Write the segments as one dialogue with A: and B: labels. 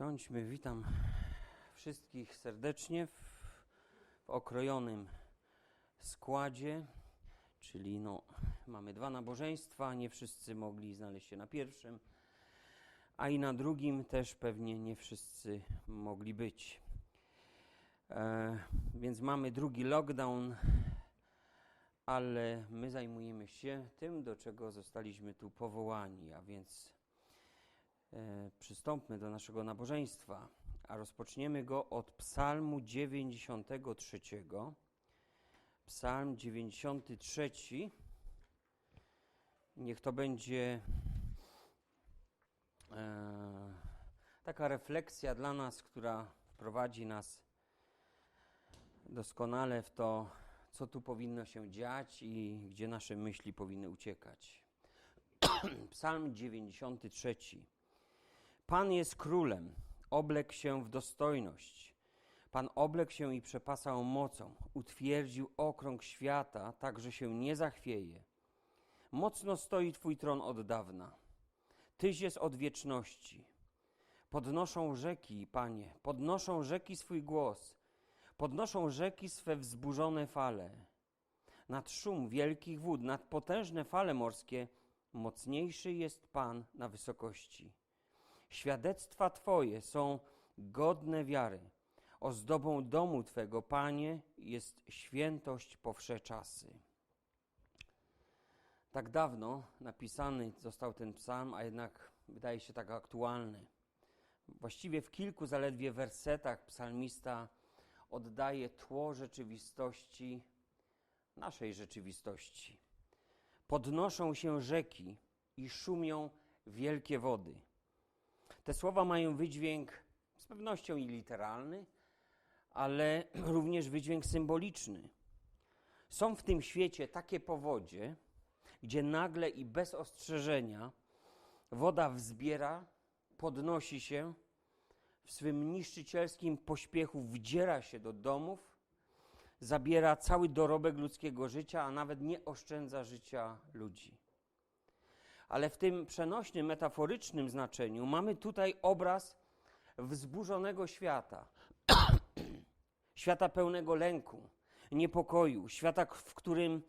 A: Siądźmy, witam wszystkich serdecznie w, w okrojonym składzie, czyli no, mamy dwa nabożeństwa, nie wszyscy mogli znaleźć się na pierwszym, a i na drugim też pewnie nie wszyscy mogli być. E, więc mamy drugi lockdown, ale my zajmujemy się tym, do czego zostaliśmy tu powołani, a więc przystąpmy do naszego nabożeństwa, a rozpoczniemy go od Psalmu 93. Psalm 93. Niech to będzie e, taka refleksja dla nas, która wprowadzi nas doskonale w to, co tu powinno się dziać i gdzie nasze myśli powinny uciekać. Psalm 93. Pan jest królem, oblekł się w dostojność. Pan oblekł się i przepasał mocą, utwierdził okrąg świata, tak że się nie zachwieje. Mocno stoi Twój tron od dawna. Tyś jest od wieczności. Podnoszą rzeki, Panie, podnoszą rzeki swój głos, podnoszą rzeki swe wzburzone fale. Nad szum wielkich wód, nad potężne fale morskie, mocniejszy jest Pan na wysokości. Świadectwa Twoje są godne wiary. Ozdobą domu Twego, Panie, jest świętość po wsze czasy. Tak dawno napisany został ten psalm, a jednak wydaje się tak aktualny. Właściwie w kilku zaledwie wersetach psalmista oddaje tło rzeczywistości, naszej rzeczywistości. Podnoszą się rzeki i szumią wielkie wody. Te słowa mają wydźwięk z pewnością i literalny, ale również wydźwięk symboliczny. Są w tym świecie takie powodzie, gdzie nagle i bez ostrzeżenia woda wzbiera, podnosi się, w swym niszczycielskim pośpiechu wdziera się do domów, zabiera cały dorobek ludzkiego życia, a nawet nie oszczędza życia ludzi. Ale w tym przenośnym, metaforycznym znaczeniu mamy tutaj obraz wzburzonego świata. świata pełnego lęku, niepokoju, świata, w którym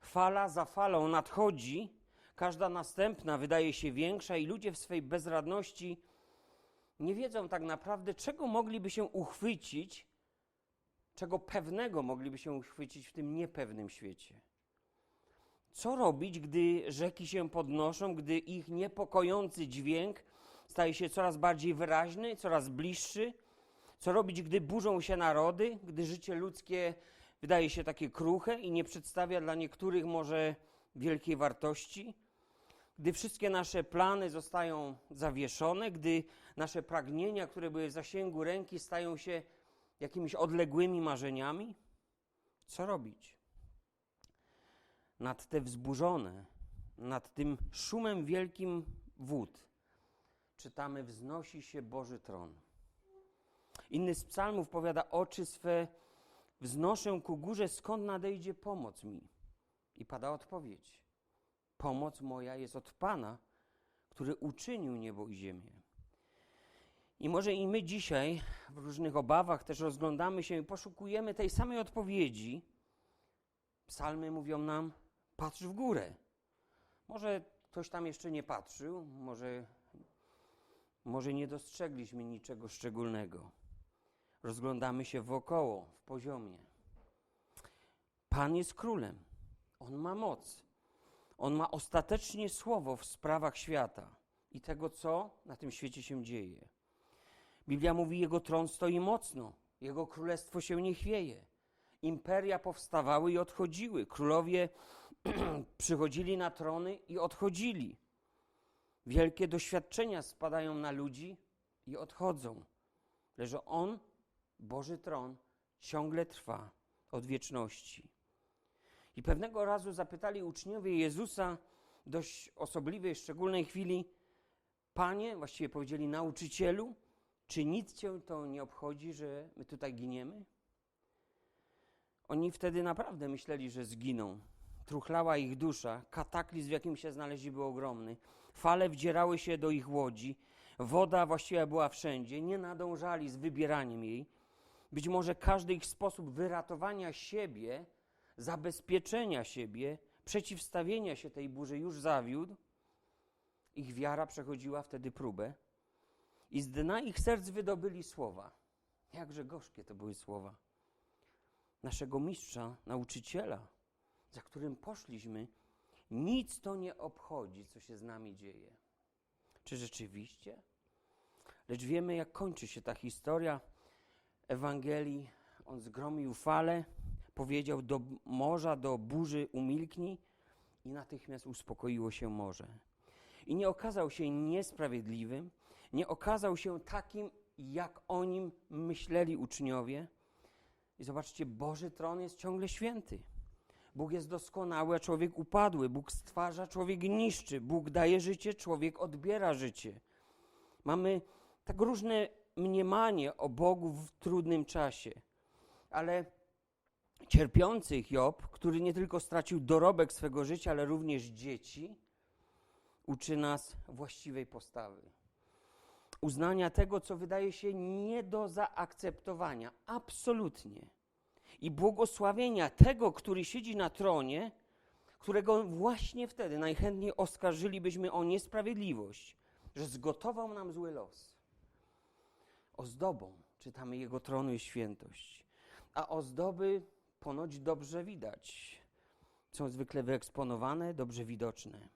A: fala za falą nadchodzi, każda następna wydaje się większa i ludzie w swej bezradności nie wiedzą tak naprawdę, czego mogliby się uchwycić, czego pewnego mogliby się uchwycić w tym niepewnym świecie. Co robić, gdy rzeki się podnoszą, gdy ich niepokojący dźwięk staje się coraz bardziej wyraźny, coraz bliższy? Co robić, gdy burzą się narody, gdy życie ludzkie wydaje się takie kruche i nie przedstawia dla niektórych może wielkiej wartości? Gdy wszystkie nasze plany zostają zawieszone, gdy nasze pragnienia, które były w zasięgu ręki, stają się jakimiś odległymi marzeniami? Co robić? Nad te wzburzone, nad tym szumem wielkim wód, czytamy: Wznosi się Boży tron. Inny z psalmów powiada: Oczy swe wznoszę ku górze, skąd nadejdzie pomoc mi. I pada odpowiedź: Pomoc moja jest od Pana, który uczynił niebo i ziemię. I może i my dzisiaj w różnych obawach też rozglądamy się i poszukujemy tej samej odpowiedzi. Psalmy mówią nam: patrz w górę. Może ktoś tam jeszcze nie patrzył, może, może nie dostrzegliśmy niczego szczególnego. Rozglądamy się wokoło, w poziomie. Pan jest królem. On ma moc. On ma ostatecznie słowo w sprawach świata i tego, co na tym świecie się dzieje. Biblia mówi, jego tron stoi mocno, jego królestwo się nie chwieje. Imperia powstawały i odchodziły, królowie przychodzili na trony i odchodzili. Wielkie doświadczenia spadają na ludzi i odchodzą. Lecz on, Boży tron, ciągle trwa od wieczności. I pewnego razu zapytali uczniowie Jezusa dość osobliwej, szczególnej chwili: Panie, właściwie powiedzieli nauczycielu, czy nic cię to nie obchodzi, że my tutaj giniemy? Oni wtedy naprawdę myśleli, że zginą. Truchlała ich dusza, kataklizm, w jakim się znaleźli, był ogromny. Fale wdzierały się do ich łodzi. Woda właściwie była wszędzie, nie nadążali z wybieraniem jej. Być może każdy ich sposób wyratowania siebie, zabezpieczenia siebie, przeciwstawienia się tej burzy już zawiódł. Ich wiara przechodziła wtedy próbę i z dna ich serc wydobyli słowa. Jakże gorzkie to były słowa naszego mistrza, nauczyciela, za którym poszliśmy, nic to nie obchodzi, co się z nami dzieje. Czy rzeczywiście? Lecz wiemy, jak kończy się ta historia Ewangelii. On zgromił falę, powiedział do morza, do burzy umilknij i natychmiast uspokoiło się morze. I nie okazał się niesprawiedliwym, nie okazał się takim, jak o nim myśleli uczniowie. I zobaczcie, Boży tron jest ciągle święty. Bóg jest doskonały, a człowiek upadły. Bóg stwarza, człowiek niszczy. Bóg daje życie, człowiek odbiera życie. Mamy tak różne mniemanie o Bogu w trudnym czasie. Ale cierpiący Job, który nie tylko stracił dorobek swego życia, ale również dzieci, uczy nas właściwej postawy. Uznania tego, co wydaje się nie do zaakceptowania. Absolutnie. I błogosławienia tego, który siedzi na tronie, którego właśnie wtedy najchętniej oskarżylibyśmy o niesprawiedliwość, że zgotował nam zły los. Ozdobą czytamy jego tronu i świętość. A ozdoby ponoć dobrze widać. Są zwykle wyeksponowane, dobrze widoczne.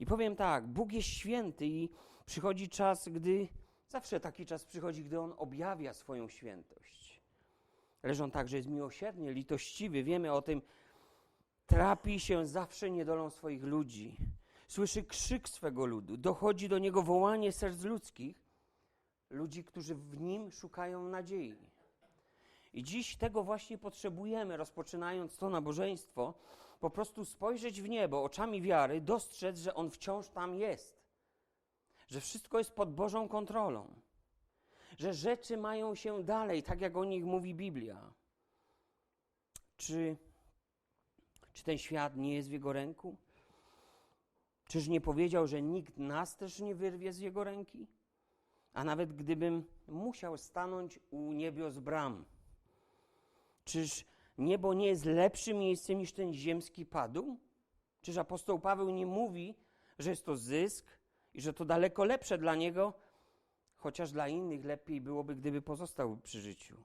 A: I powiem tak, Bóg jest święty i przychodzi czas, gdy, zawsze taki czas przychodzi, gdy On objawia swoją świętość. Lecz On także jest miłosierny, litościwy, wiemy o tym, trapi się zawsze niedolą swoich ludzi. Słyszy krzyk swego ludu, dochodzi do Niego wołanie serc ludzkich, ludzi, którzy w Nim szukają nadziei. I dziś tego właśnie potrzebujemy, rozpoczynając to nabożeństwo, po prostu spojrzeć w niebo oczami wiary, dostrzec, że On wciąż tam jest, że wszystko jest pod Bożą kontrolą, że rzeczy mają się dalej, tak jak o nich mówi Biblia. Czy, czy ten świat nie jest w Jego ręku? Czyż nie powiedział, że nikt nas też nie wyrwie z Jego ręki? A nawet gdybym musiał stanąć u niebios bram, czyż niebo nie jest lepszym miejscem niż ten ziemski padł? Czyż apostoł Paweł nie mówi, że jest to zysk i że to daleko lepsze dla niego, chociaż dla innych lepiej byłoby, gdyby pozostał przy życiu?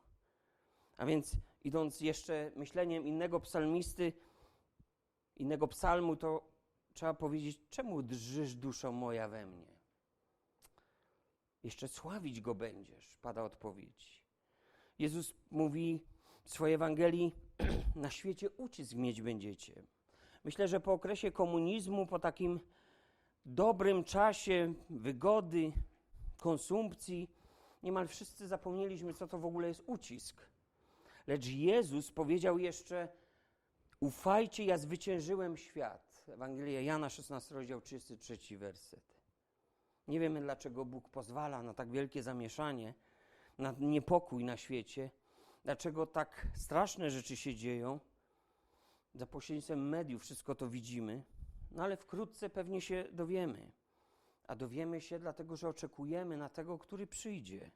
A: A więc idąc jeszcze myśleniem innego psalmisty, innego psalmu, to trzeba powiedzieć, czemu drżysz duszo moja we mnie? Jeszcze sławić go będziesz, pada odpowiedź. Jezus mówi w swojej Ewangelii, na świecie ucisk mieć będziecie. Myślę, że po okresie komunizmu, po takim dobrym czasie wygody, konsumpcji, niemal wszyscy zapomnieliśmy, co to w ogóle jest ucisk. Lecz Jezus powiedział jeszcze: Ufajcie, ja zwyciężyłem świat. Ewangelia Jana, 16 rozdział, 33 werset. Nie wiemy, dlaczego Bóg pozwala na tak wielkie zamieszanie, na niepokój na świecie, dlaczego tak straszne rzeczy się dzieją. Za pośrednictwem mediów wszystko to widzimy, no ale wkrótce pewnie się dowiemy. A dowiemy się dlatego, że oczekujemy na tego, który przyjdzie.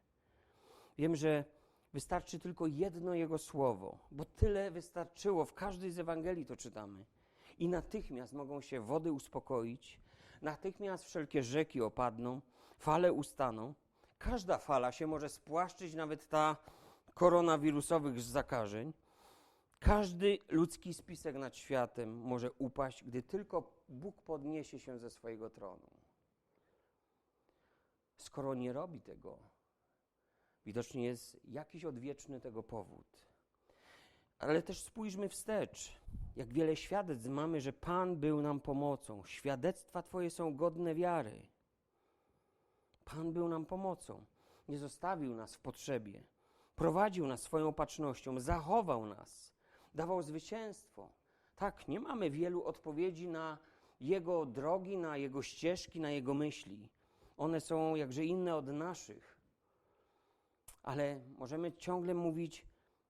A: Wiem, że wystarczy tylko jedno Jego słowo, bo tyle wystarczyło. W każdej z Ewangelii to czytamy. I natychmiast mogą się wody uspokoić, natychmiast wszelkie rzeki opadną, fale ustaną. Każda fala się może spłaszczyć, nawet ta koronawirusowych zakażeń. Każdy ludzki spisek nad światem może upaść, gdy tylko Bóg podniesie się ze swojego tronu. Skoro nie robi tego, widocznie jest jakiś odwieczny tego powód. Ale też spójrzmy wstecz. Jak wiele świadectw mamy, że Pan był nam pomocą. Świadectwa Twoje są godne wiary. Pan był nam pomocą. Nie zostawił nas w potrzebie. Prowadził nas swoją opatrznością, zachował nas, dawał zwycięstwo. Tak, nie mamy wielu odpowiedzi na Jego drogi, na Jego ścieżki, na Jego myśli. One są jakże inne od naszych. Ale możemy ciągle mówić,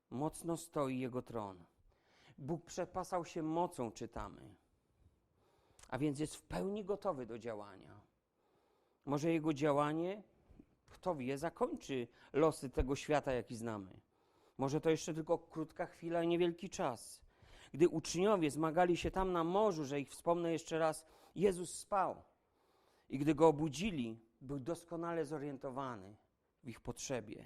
A: mocno stoi Jego tron. Bóg przepasał się mocą, czytamy. A więc jest w pełni gotowy do działania. Może Jego działanie kto wie, zakończy losy tego świata, jaki znamy. Może to jeszcze tylko krótka chwila i niewielki czas. Gdy uczniowie zmagali się tam na morzu, że ich wspomnę jeszcze raz, Jezus spał. I gdy go obudzili, był doskonale zorientowany w ich potrzebie.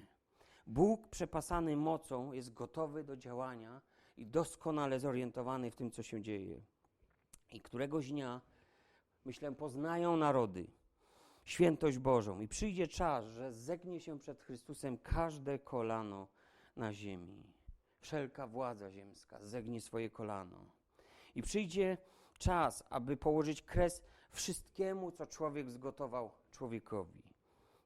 A: Bóg przepasany mocą jest gotowy do działania i doskonale zorientowany w tym, co się dzieje. I któregoś dnia, myślę, poznają narody świętość Bożą i przyjdzie czas, że zegnie się przed Chrystusem każde kolano na ziemi. Wszelka władza ziemska zegnie swoje kolano. I przyjdzie czas, aby położyć kres wszystkiemu, co człowiek zgotował człowiekowi.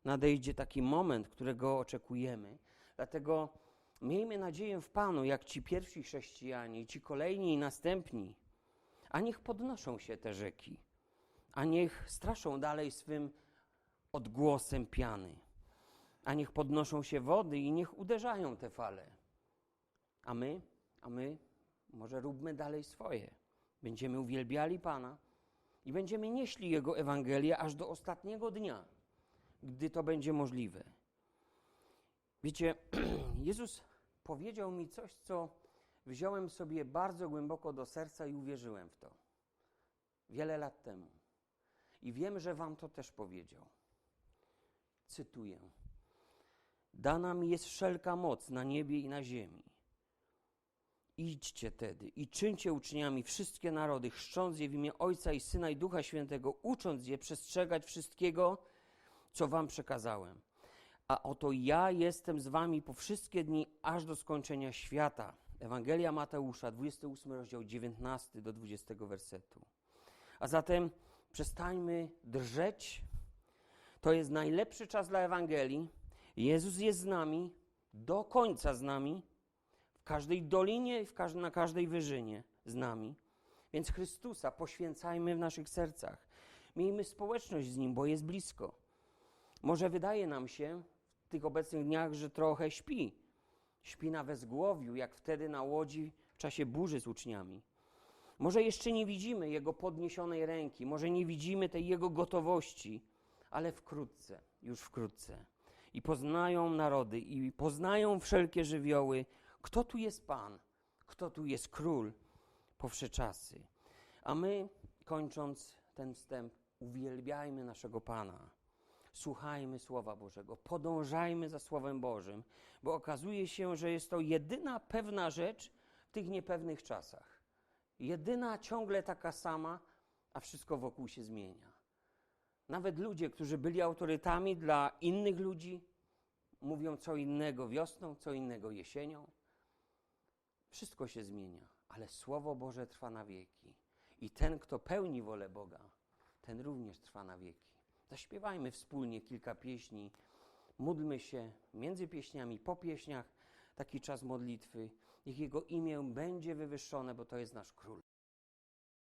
A: Nadejdzie taki moment, którego oczekujemy. Dlatego miejmy nadzieję w Panu, jak ci pierwsi chrześcijanie, ci kolejni i następni. A niech podnoszą się te rzeki, a niech straszą dalej swym odgłosem piany, a niech podnoszą się wody i niech uderzają te fale. A my, a my, może róbmy dalej swoje. Będziemy uwielbiali Pana i będziemy nieśli Jego Ewangelię aż do ostatniego dnia, gdy to będzie możliwe. Wiecie, Jezus powiedział mi coś, co wziąłem sobie bardzo głęboko do serca i uwierzyłem w to. Wiele lat temu. I wiem, że Wam to też powiedział. Cytuję. Dana mi jest wszelka moc na niebie i na ziemi. Idźcie tedy i czyńcie uczniami wszystkie narody, chrzcząc je w imię Ojca i Syna i Ducha Świętego, ucząc je przestrzegać wszystkiego, co wam przekazałem. A oto ja jestem z wami po wszystkie dni, aż do skończenia świata. Ewangelia Mateusza, 28 rozdział, 19 do 20 wersetu. A zatem przestańmy drżeć. To jest najlepszy czas dla Ewangelii. Jezus jest z nami, do końca z nami, każdej dolinie i każ na każdej wyżynie z nami. Więc Chrystusa poświęcajmy w naszych sercach. Miejmy społeczność z Nim, bo jest blisko. Może wydaje nam się w tych obecnych dniach, że trochę śpi. Śpi na wezgłowiu, jak wtedy na łodzi w czasie burzy z uczniami. Może jeszcze nie widzimy Jego podniesionej ręki, może nie widzimy tej Jego gotowości, ale wkrótce, już wkrótce. I poznają narody, i poznają wszelkie żywioły, kto tu jest Pan, kto tu jest Król po wsze czasy. A my, kończąc ten wstęp, uwielbiajmy naszego Pana. Słuchajmy Słowa Bożego, podążajmy za Słowem Bożym, bo okazuje się, że jest to jedyna pewna rzecz w tych niepewnych czasach. Jedyna ciągle taka sama, a wszystko wokół się zmienia. Nawet ludzie, którzy byli autorytami dla innych ludzi, mówią co innego wiosną, co innego jesienią. Wszystko się zmienia, ale Słowo Boże trwa na wieki. I ten, kto pełni wolę Boga, ten również trwa na wieki. Zaśpiewajmy wspólnie kilka pieśni, módlmy się między pieśniami, po pieśniach, taki czas modlitwy. Niech Jego imię będzie wywyższone, bo to jest nasz Król.